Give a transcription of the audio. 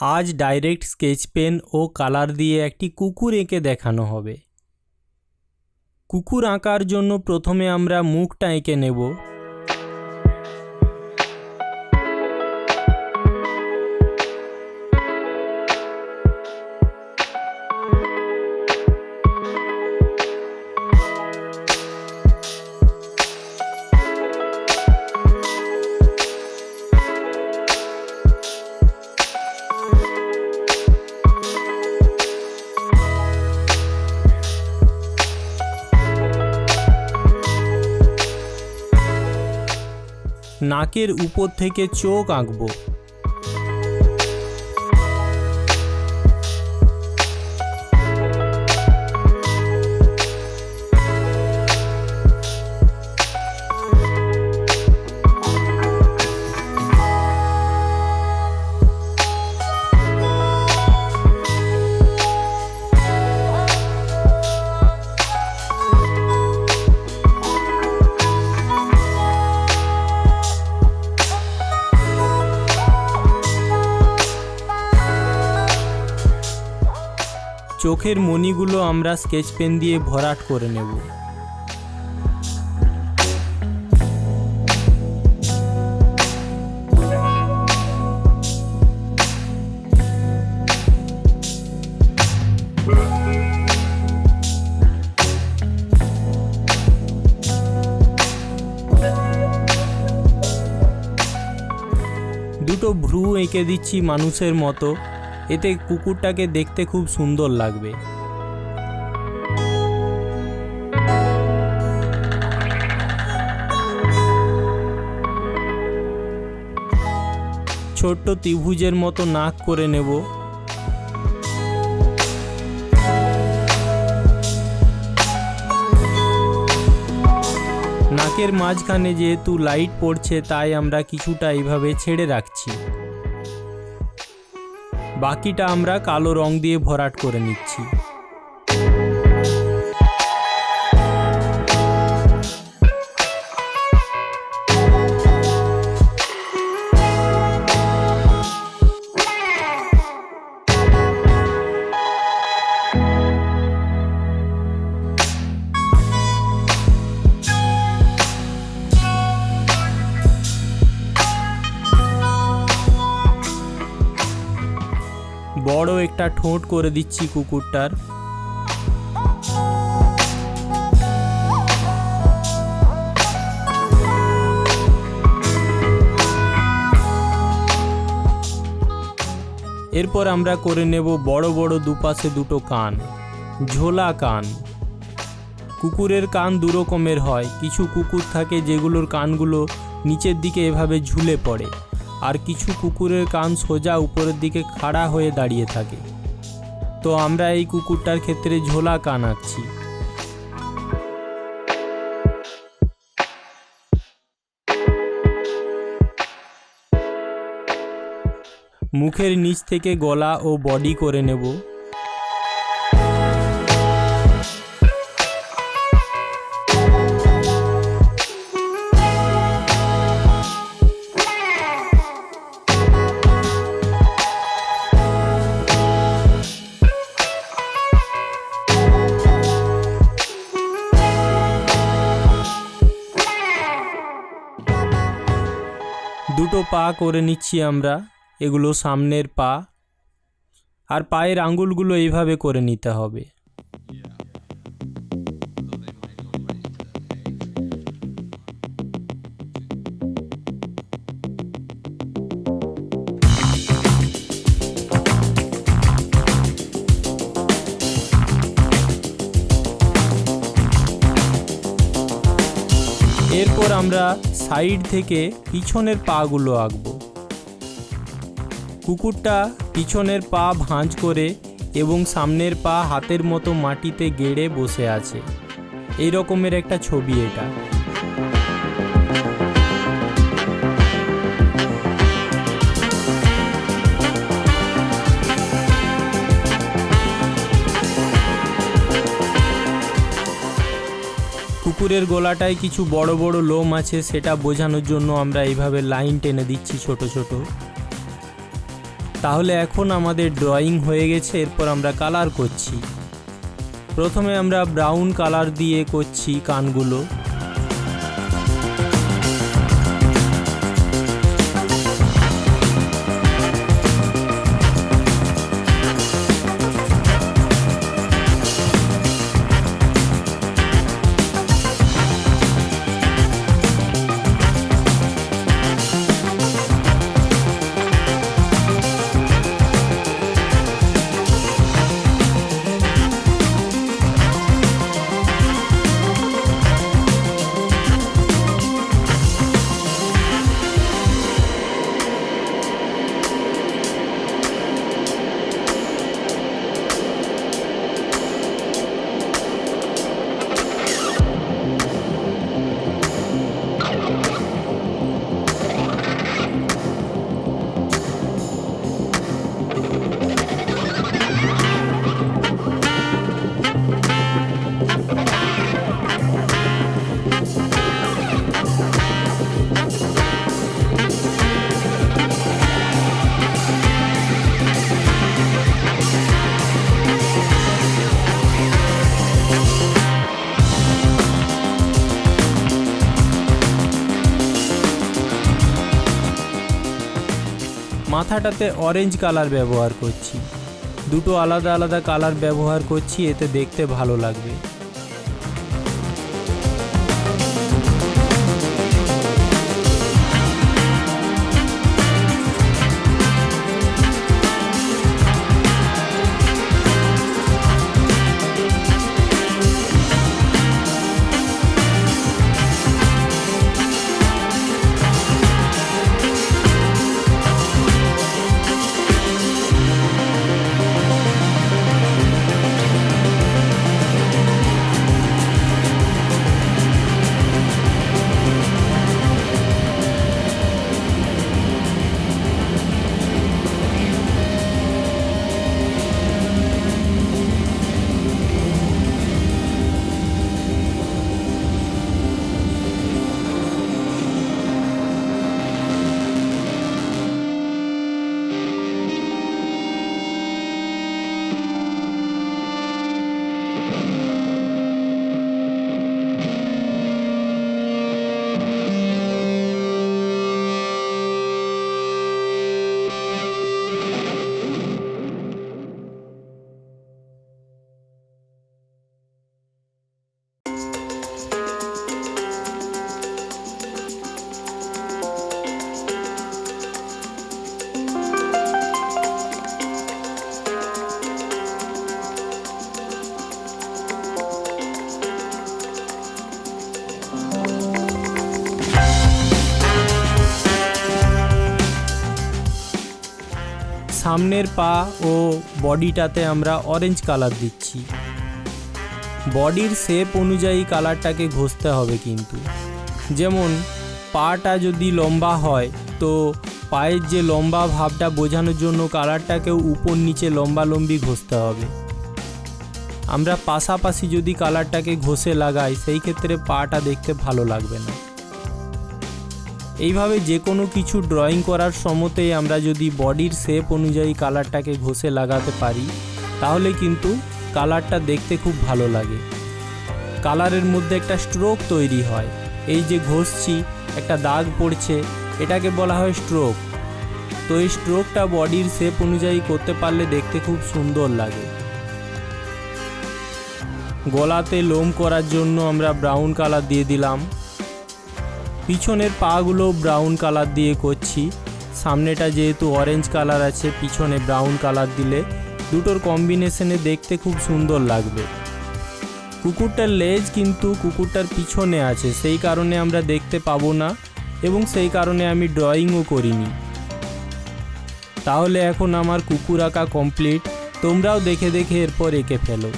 আজ direct sketch pen ও colour দিয়ে একটি কুকুর এঁকে দেখানো হবে। কুকুর আঁকার জন্য প্রথমে আমরা মুখটা এঁকে নেব। নাকের উপর থেকে চোখ আঁকবো। চোখের মণিগুলো আমরা স্কেচ পেন দিয়ে ভরাট করে নেব। দুটো ভ্রু এঁকে দিচ্ছি মানুষের মতো। এতে কুকুরটাকে দেখতে খুব সুন্দর লাগবে। ছোট্ট ত্রিভুজের মতো নাক করে নেব। নাকের মাঝখানে যেহেতু লাইট পড়ছে, তাই আমরা কিছুটা এইভাবে ছেড়ে রাখছি। বাকিটা আমরা কালো রং দিয়ে ভরাট করে নিচ্ছি। বড় একটা ঠোঁট করে দিচ্ছি কুকুরটার। এরপর আমরা করে নেব বড় বড় দুপাশে দুটো কান, ঝোলা কান। কুকুরের কান দু রকমের হয়, কিছু কুকুর থাকে যেগুলোর কানগুলো নিচের দিকে এভাবে ঝুলে পড়ে। আর কিছু কুকুরের কান সোজা উপরের দিকে খাড়া হয়ে দাঁড়িয়ে থাকে। তো আমরা এই কুকুরটার ক্ষেত্রে ঝোলা কান আঁকছি। মুখের নিচ থেকে গলা ও বডি করে নেব। দুটো পা করে নিচ্ছি আমরা, এগুলো সামনের পা, আর পায়ের আঙ্গুলগুলো এইভাবে করে নিতে হবে। এরপর আমরা সাইড থেকে পিছনের পাগুলো আঁকব। কুকুরটা পিছনের পা ভাঁজ করে এবং সামনের পা হাতের মতো মাটিতে গেড়ে বসে আছে। এই রকমের একটা ছবি এটা। কুকুরের গোলাটায় কিছু বড় বড় লোম আছে, সেটা বোঝানোর জন্য আমরা এইভাবে লাইন টেনে দিচ্ছি ছোট ছোট। তাহলে এখন আমাদের ড্রয়িং হয়ে গেছে, এরপর আমরা কালার করছি। প্রথমে আমরা ব্রাউন কালার দিয়ে করছি কানগুলো। মাথাটাতে অরেঞ্জ কালার ব্যবহার করছি। দুটো আলাদা আলাদা কালার ব্যবহার করছি, এতে দেখতে ভালো লাগবে। সামনের পা ও বডিটাতে আমরা অরেঞ্জ কালার দিচ্ছি। বডির শেপ অনুযায়ী কালারটাকে ঘষতে হবে কিন্তু। যেমন, পাটা যদি লম্বা হয়, তো পায়ের যে লম্বা ভাবটা বোঝানোর জন্য কালারটাকেও উপর নিচে লম্বা লম্বি ঘষতে হবে। আমরা পাশাপাশি যদি কালারটাকে ঘষে লাগাই, সেই ক্ষেত্রে পাটা দেখতে ভালো লাগবে না। এইভাবে যে কোনো কিছু ড্রয়িং করার সময়তেই আমরা যদি বডির শেপ অনুযায়ী কালারটাকে ঘষে লাগাতে পারি, তাহলে কিন্তু কালারটা দেখতে খুব ভালো লাগে। কালারের মধ্যে একটা স্ট্রোক তৈরি হয়। এই যে ঘষছি, একটা দাগ পড়ছে, এটাকে বলা হয় স্ট্রোক তো এই স্ট্রোকটা বডির শেপ অনুযায়ী করতে পারলে দেখতে খুব সুন্দর লাগে। গলাতে লোম করার জন্য আমরা ব্রাউন কালার দিয়ে দিলাম। পিছনের পাগুলো ব্রাউন কালার দিয়ে করছি। সামনেটা যেহেতু অরেঞ্জ কালার আছে, পিছনে ব্রাউন কালার দিলে দুটোর কম্বিনেশনে দেখতে খুব সুন্দর লাগবে। কুকুরটার লেজ কিন্তু কুকুরটার পিছনে আছে, সেই কারণে আমরা দেখতে পাবো না এবং সেই কারণে আমি ড্রয়িংও করিনি। তাহলে এখন আমার কুকুর আঁকা কমপ্লিট তোমরাও দেখে দেখে এরপর এঁকে ফেলো।